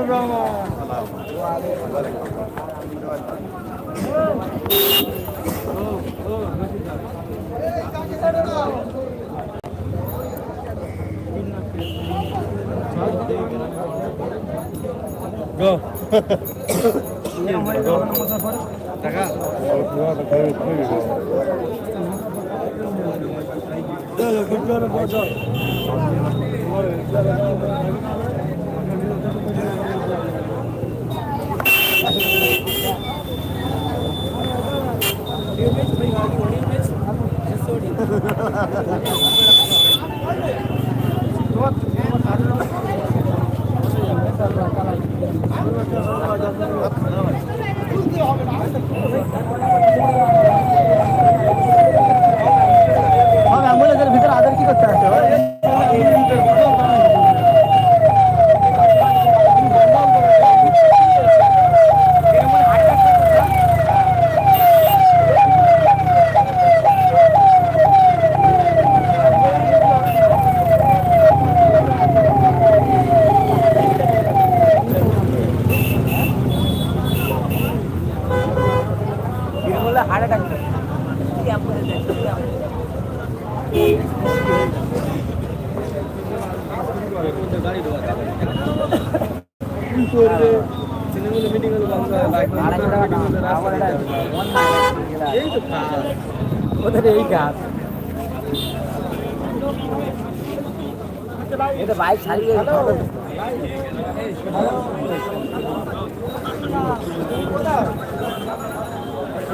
মিজানুর রহমান গো টাকা চলো গুড বাজার অ্যাম্বুলেন্সের ভিতরে আদার কি করতে আসছে ওদের এই গাছ এটা বাইক ছাড়িয়ে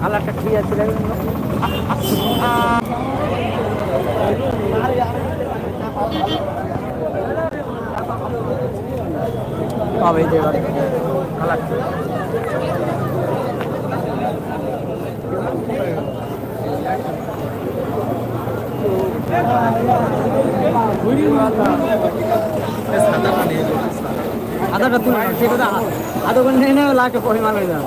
কালারটা ঠিক আছে পাবে যে এবার। কালার আধাটা তুলে সে কথা আধা ঘণ্টা নেই লাখে পরিমাণ হয়ে যাবে।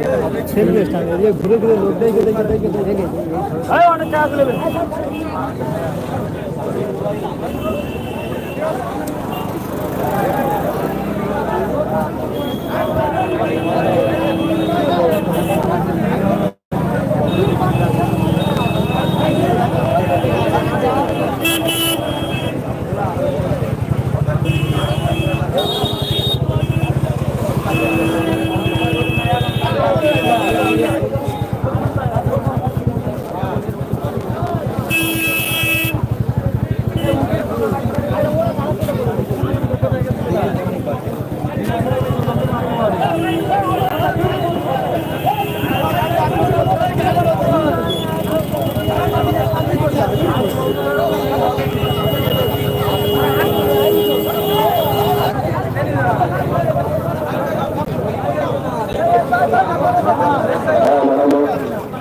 ঘুরে ঘুরে লোক দেখে দেখে দেখে দেখে অনেক টাকা নেবে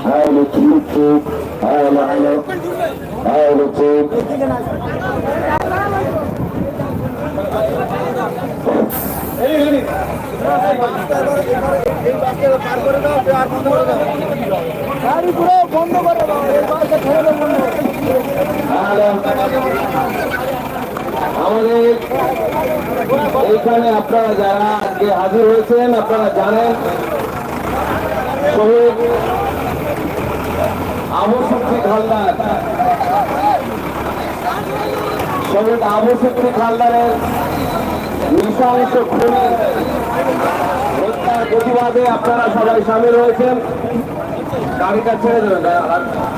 Aile Türkçük, aile aile, aile Türk. গাড়ি পুরো বন্ধ করে দাও এই বাসটা ছেড়ে দাও বন্ধ আমাদের এইখানে আপনারা যারা আজকে হাজির হয়েছেন আপনারা জানেন শহীদ আবু শক্তি হালদার। শহীদ আবু শক্তি হালদারের খুনি হত্যার প্রতিবাদে আপনারা সবাই সামিল হয়েছেন। গাড়িটা ছেড়ে দেবেন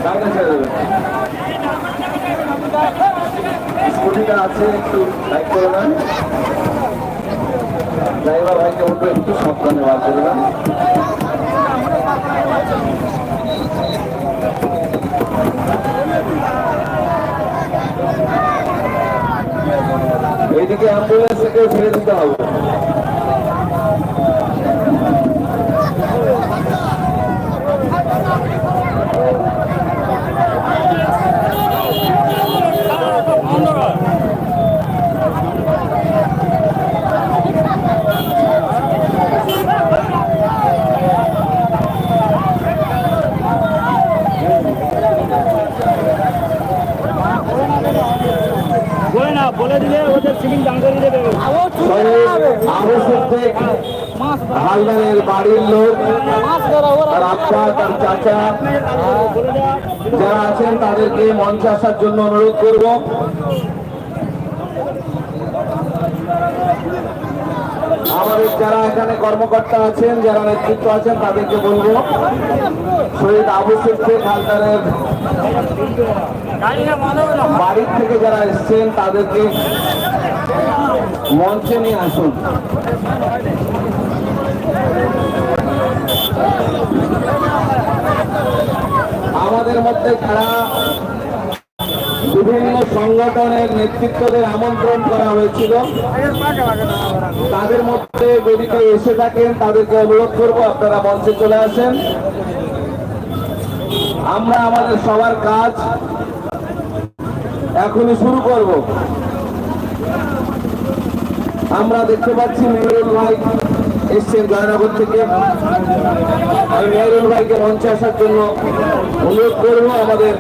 গাড়িটা ছেড়ে দেবেন। স্কুটিটা আছে, একটু লাইক করে ড্রাইভার ভাইকে বলব, একটু সাবধানে বার করে দেন এইদিকে অ্যাম্বুলেন্স থেকে ফিরে দিতে হবে বলে না বলে দিলে ওদের সিলিং দান করে দেবে শহীদ আবু সিদ্দিক হালদারের বাড়ির লোক তার আব্বা তার যারা আছেন তাদেরকে মঞ্চে আসার জন্য অনুরোধ করব। আমাদের যারা এখানে কর্মকর্তা আছেন, যারা নেতৃত্ব আছেন, তাদেরকে বলব, শহীদ আবু সিদ্দিক বাড়ির থেকে যারা এসছেন, তাদেরকে মঞ্চে নিয়ে আসুন। আমাদের মধ্যে যারা বিভিন্ন সংগঠনের নেতৃত্বদের আমন্ত্রণ করা হয়েছিল। তাদের মধ্যে যদি কেউ এসে থাকেন, তাদেরকে অনুরোধ করব, আপনারা মঞ্চে চলে আসেন। আমরা আমাদের সবার কাজ এখনই শুরু করব। আমরা দেখতে পাচ্ছি মেহরুল ভাই এসছেন জয়নগর থেকে। আমি মেহরুল ভাইকে মঞ্চে আসার জন্য অনুরোধ করব আমাদের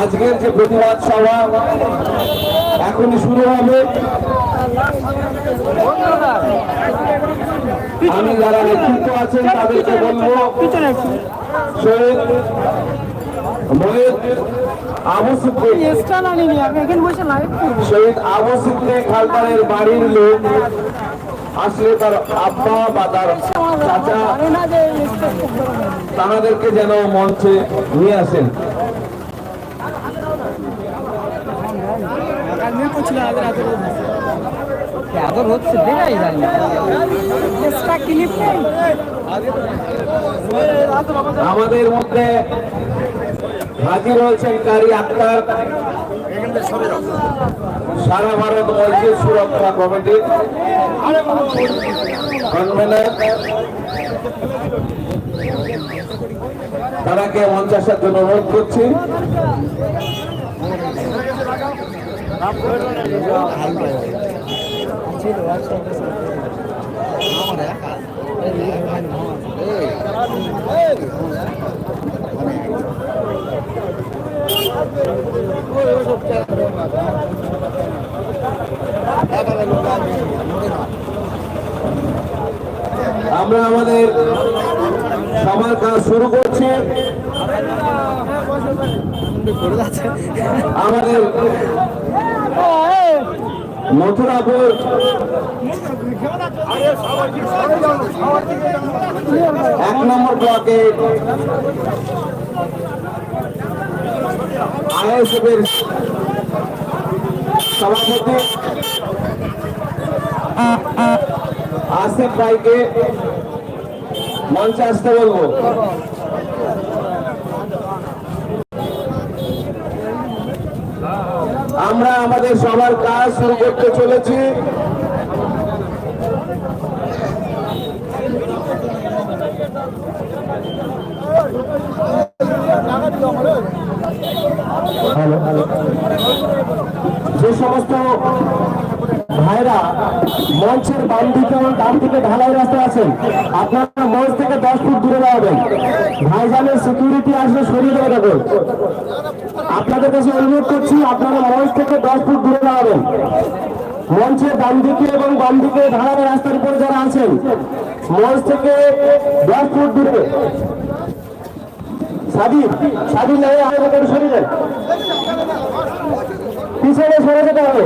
আজকের যে প্রতিবাদ সভা এখনই শুরু হবে। আমি যারা নেতৃত্ব আছেন তাদেরকে বলব শহীদ আবু শহীদ আবু সিদ্দিক হালদারের বাড়ির লোক। আসলে তার আব্বা বা তার চাচা তাদেরকে যেন মঞ্চে নিয়ে আসেন। হচ্ছে আমাদের মধ্যে হাজির হয়েছেন কারি আক্তার। সারা ভারত মসজিদ সুরক্ষা কমিটির কনভেনার তারাকে মঞ্চ আসার জন্য অনুরোধ করছি আমরা আমাদের সবার কাজ শুরু করছি। আমাদের মথুরাপুর এক নম্বর ব্লকে আইএসএফের সভাপতি আসিফ ভাইকে মঞ্চে আসতে বলব। আমরা আমাদের সবার কাজ শুরু করতে চলেছি। যে সমস্ত ভাইরা, মঞ্চের বাম দিকে এবং ডান দিকে ঢালাই রাস্তা আছেন। আপনারা মঞ্চ থেকে দশ ফুট দূরে দাঁড়াবেন। ভাইজানের সিকিউরিটি আসলে সরিয়ে দেবে দেখুন আপনাদের কাছে অনুরোধ করছি, আপনারা মঞ্চ থেকে দশ ফুট দূরে দাঁড়াবেন। মঞ্চের ডান দিকে এবং বাম দিকে ঢালাই রাস্তার উপরে যারা আছেন, মঞ্চ থেকে দশ ফুট দূরে। সাবির সাবির নাই আমাদের সরিয়ে দেন। পিছনে সরে যেতে হবে।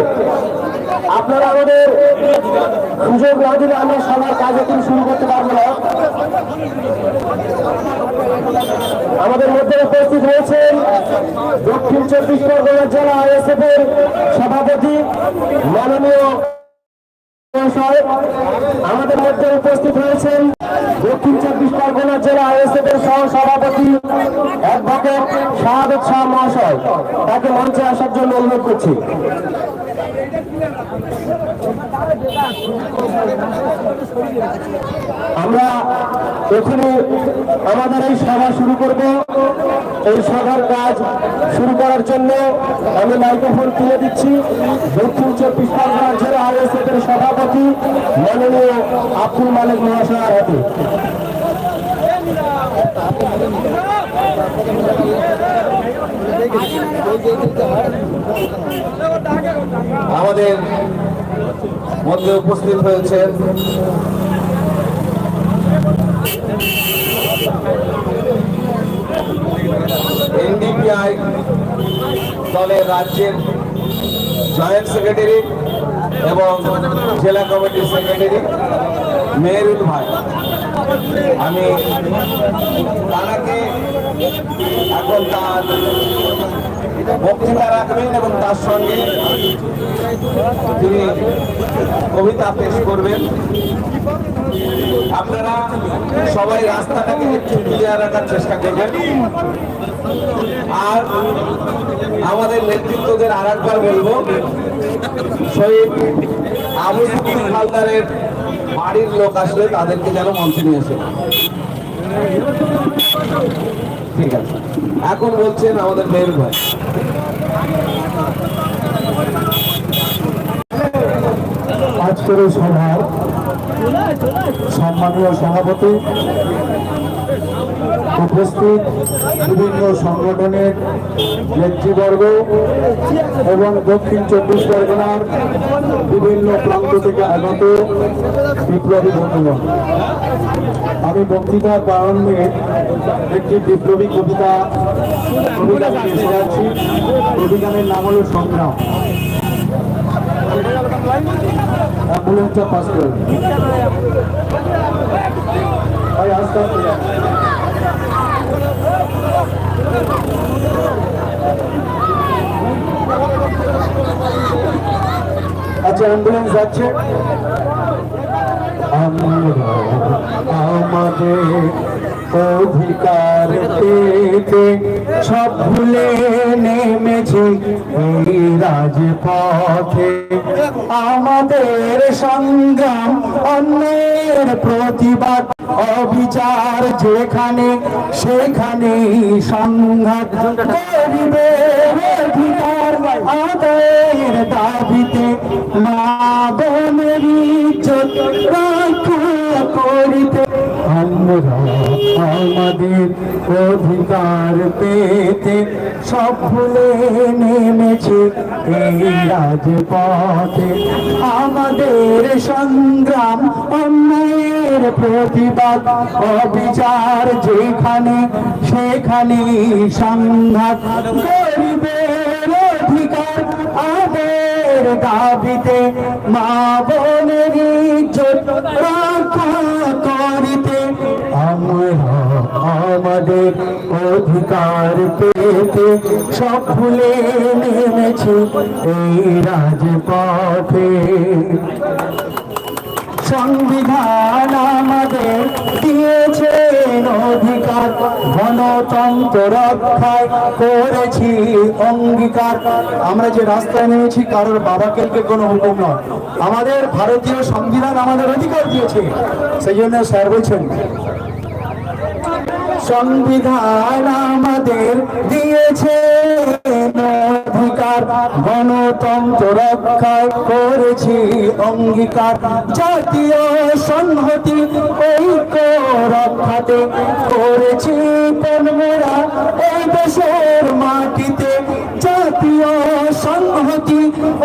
আপনারা আমাদের সুযোগ না দিলে আমরা সবার কাজ এখন শুরু করতে পারব না। আমাদের মধ্যে উপস্থিত হয়েছেন দক্ষিণ চব্বিশ পরগনা জেলা আইএসএফ এর সভাপতি মাননীয় আমাদের মধ্যে উপস্থিত হয়েছেন দক্ষিণ চব্বিশ পরগনা জেলা আইএসএফ এর সহ সভাপতি শাহাদত শাহ মহাশয় তাকে মঞ্চে আসার জন্য অনুরোধ করছি। আমরা এখানে আমাদের এই সভা শুরু করব। এই সভার কাজ শুরু করার জন্য আমি মাইক্রোফোন তুলে দিচ্ছি। দক্ষিণ চব্বিশ পরগনা জেলা আইএসএফ এর সভাপতি মাননীয় আব্দুল মালিক মহাশয়ের হাতে আমাদের মধ্যে উপস্থিত হয়েছেন এনডিপিআই দলের রাজ্যের জয়েন্ট সেক্রেটারি এবং জেলা কমিটির সেক্রেটারি মেহরুল ভাই। আমি তারাকে এখন তার বক্তৃতা রাখবেন এবং তার সঙ্গে তিনি কবিতা পেশ করবেন। আপনারা সবাই রাস্তাটাকে একটু ক্লিয়ার রাখার চেষ্টা করবেন। আর আমাদের নেতৃত্বদের আর একবার বলব, শহীদ আবু হালদারের বাড়ির লোক আসলে তাদেরকে যেন মঞ্চে নিয়ে এসে ঠিক আছে। এখন বলছেন আমাদের মেয়ের ভাই। আজকের সভার সম্মানীয় সভাপতি, উপস্থিত বিভিন্ন সংগঠনের নেতৃবর্গ এবং দক্ষিণ চব্বিশ পরগনার বিভিন্ন প্রান্ত থেকে আগত বিপ্লবী বন্ধুগণ, আমি বক্তৃতার প্রারম্ভে একটি বিপ্লবী কবিতা কবিতা যাচ্ছি। কবিতানের নাম হলো সংগ্রাম। অ্যাম্বুলেন্সটা পাস আচ্ছা অ্যাম্বুলেন্স যাচ্ছে। আমরা আমাদের অধিকার পেতে সব ভুলে নেমেছি এই রাজপথে। আমাদের সংগ্রাম অন্যের প্রতিবাদ অবিচার যেখানে সেখানে সংঘাত করিবে। অধিকার আদায়ের দাবিতে মা বোনের ইজ্জত রক্ষা করিতে আমরা আমাদের অধিকার পেতে সব নেমেছি এই রাজপথে। আমাদের সংগ্রাম অন্যের প্রতিবাদ, অবিচার যেখানে সেখানে সংঘাত। গরিবের অধিকার আদের দাবিতে মা বোনের করিতে আমাদের অধিকার পেতে সব ভুলে নেমেছি এই রাজপথে। সংবিধান আমাদের দিয়েছেন অধিকার, গণতন্ত্র রক্ষায় করেছি অঙ্গীকার। আমরা যে রাস্তায় নেমেছি, কারোর বাবাকে কোনো হুকুম নয়। আমাদের ভারতীয় সংবিধান আমাদের অধিকার দিয়েছে। সেই জন্য স্যার বলছেন সংবিধান আমাদের দিয়েছে। অধিকার, গণতন্ত্র রক্ষায় করেছি অঙ্গীকার। জাতীয় সংহতি, ঐক্য রক্ষাতে করেছি পনমেরা এই দেশের মাটিতে জাতীয় সংহতি,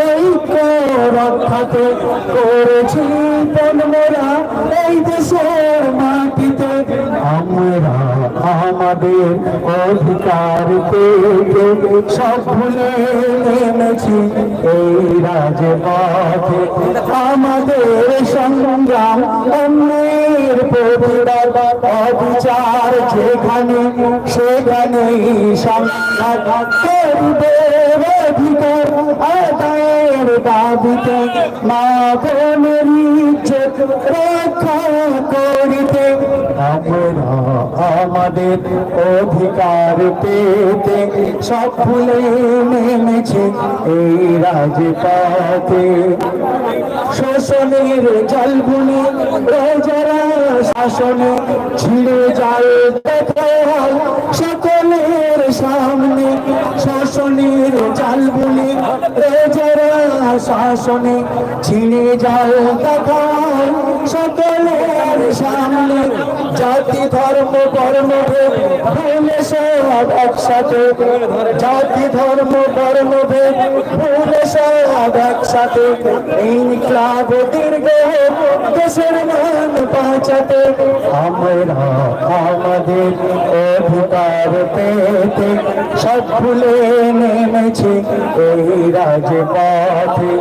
ঐক্য রক্ষাতে করেছি পনমেরা এই দেশের মাটিতে আমরা আমাদের অধিকার পেতে এই রাজপথে। আমাদের সংগ্রাম অন্যের প্রতিবাদ অবিচার যেখানে সেখানেই সংঘাত অধিকার আদায়ের দাবিতে মা বোনের রক্ষা করিতে আমরা আমাদের অধিকার পেতে সব এই শোষণের জলগুলি রোজারা শাসনে ছিঁড়ে যায় সকলের সামনে শাসনের জালগুলি রোজারা শাসনে ছিঁড়ে যায় দেখাল সকলের সামনে জাতি, ধর্ম কর্ম ভুলে সব একসাথে। জাতি, ধর্ম কর্ম ভুলে সব একসাথে। ইনকলাব দীর্ঘ দেশের মান বাঁচাতে আমরা আমাদের অধিকার পেতে। সব ভুলে নেমেছি এই রাজপথে,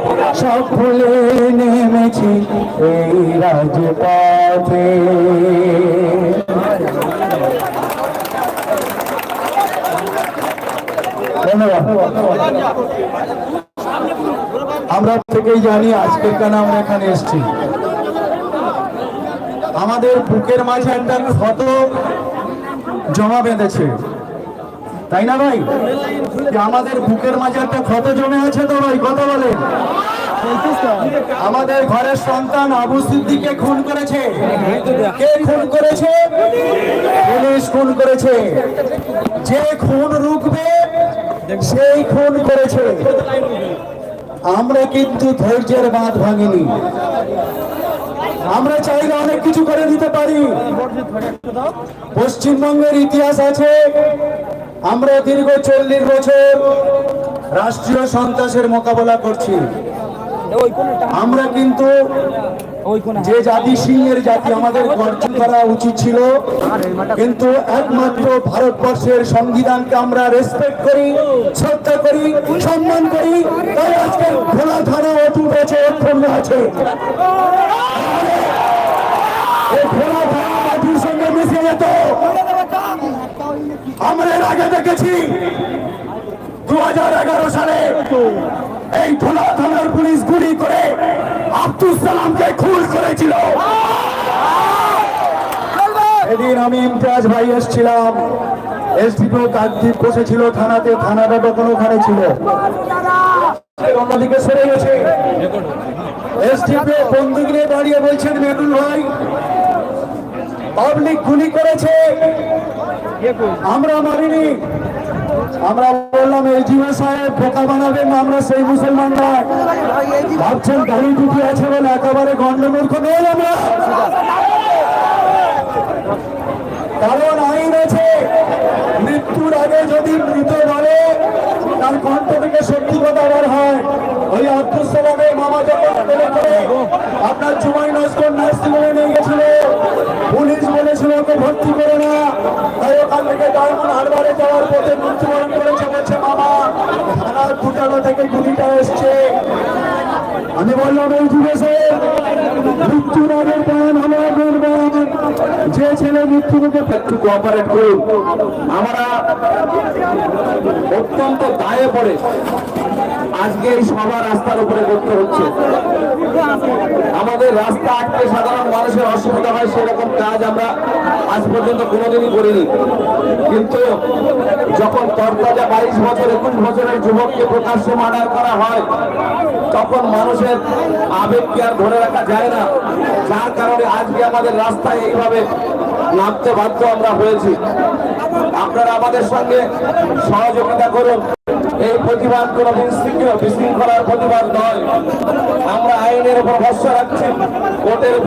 সব ভুলে নেমেছি এই রাজপথে। আমরা থেকেই জানি আজকের কেন আমরা এখানে এসেছি। আমাদের বুকের মাঝে একটা ক্ষত জমা বেঁধেছে। তাই না ভাই? আমাদের বুকের মাঝে একটা ক্ষত জমে আছে তো ভাই, কথা বলে আমাদের ঘরের সন্তান আবু সিদ্দিককে খুন করেছে। কে খুন করেছে? পুলিশ খুন করেছে। যে খুন রুখবে, সেই খুন করেছে। আমরা কিন্তু ধৈর্যের বাঁধ ভাঙিনি। আমরা চাইলে অনেক কিছু করে দিতে পারি। পশ্চিমবঙ্গের ইতিহাস আছে। আমরা দীর্ঘ চল্লিশ বছর রাষ্ট্রীয় সন্ত্রাসের মোকাবেলা করছি। আমরা কিন্তু যে জাতি সিংহের জাতি আমাদের গর্জন করা উচিত ছিল কিন্তু একমাত্র ভারতবর্ষের সংবিধানকে আমরা রেসপেক্ট করি শ্রদ্ধা করি সম্মান করি তাই আজকে খোলা থানা অটুট আছে অক্ষুণ্ণ আছে। আমরা এর আগে দেখেছি দু হাজার এগারো সালে এই ধুলা থানার পুলিশ গুলি করে আব্দুল সালামকে খুন করেছিল। এদিন আমি ইমতিয়াজ ভাই এসেছিলাম। এসডিপো কাকদ্বীপ বসেছিল থানাতে থানাটা তখন ওখানে ছিল। অন্যদিকে সরে গেছে। এসডিপো বন্দুক নিয়ে দাঁড়িয়ে বলছেন মেনুল ভাই, পাবলিক গুলি করেছে। আমরা মারিনি আমরা বললাম, এই জিমে সাহেব, বোকা বানাবেন আমরা সেই মুসলমান নয় ভাবছেন দাড়ি টুপি আছে বলে একেবারে গন্ডমূর্খ নেই আমরা। কারণ আইন আছে। মৃত্যুর আগে যদি মৃত বলে, তার কণ্ঠ থেকে সত্যি কথা বার হয়। ওই আব্দুল মামা যখন আপনার জুমাই নস্কর নার্সিংহোমে নিয়ে গেছিল। পুলিশ বলেছিল ওকে ভর্তি করে না। তাই ওখান থেকে ডায়মন্ড হারবারে যাওয়ার পথে মৃত্যুবরণ করেছে বলছে মামা। থানার ফুটানো থেকে গুলিটা এসছে। আমি বললাম এই যুগে মৃত্যুর নামের প্রাণ আমার যে ছেলে মৃত্যু মুখে একটু কোঅপারেট করুন। আমরা অত্যন্ত দায়ে পড়ে। আজকে এই সভা রাস্তার উপরে করতে হচ্ছে। আমাদের রাস্তা আটকে সাধারণ মানুষের অসুবিধা হয়, সেরকম কাজ আমরা আজ পর্যন্ত কোনোদিনই করিনি। কিন্তু যখন তরতাজা বাইশ বছর, একুশ বছরের যুবককে প্রকাশ্যে মার্ডার করা হয়, তখন মানুষের আবেগকে আর ধরে রাখা যায় না। যার কারণে আজকে আমাদের রাস্তায় এইভাবে নামতে বাধ্য আমরা হয়েছি। আপনারা আমাদের সঙ্গে সহযোগিতা করুন। এই প্রতিবাদ কোন বিশৃঙ্খলার প্রতিবাদ নয়। আমরা আইনের উপর ভরসা রাখছি কোর্টের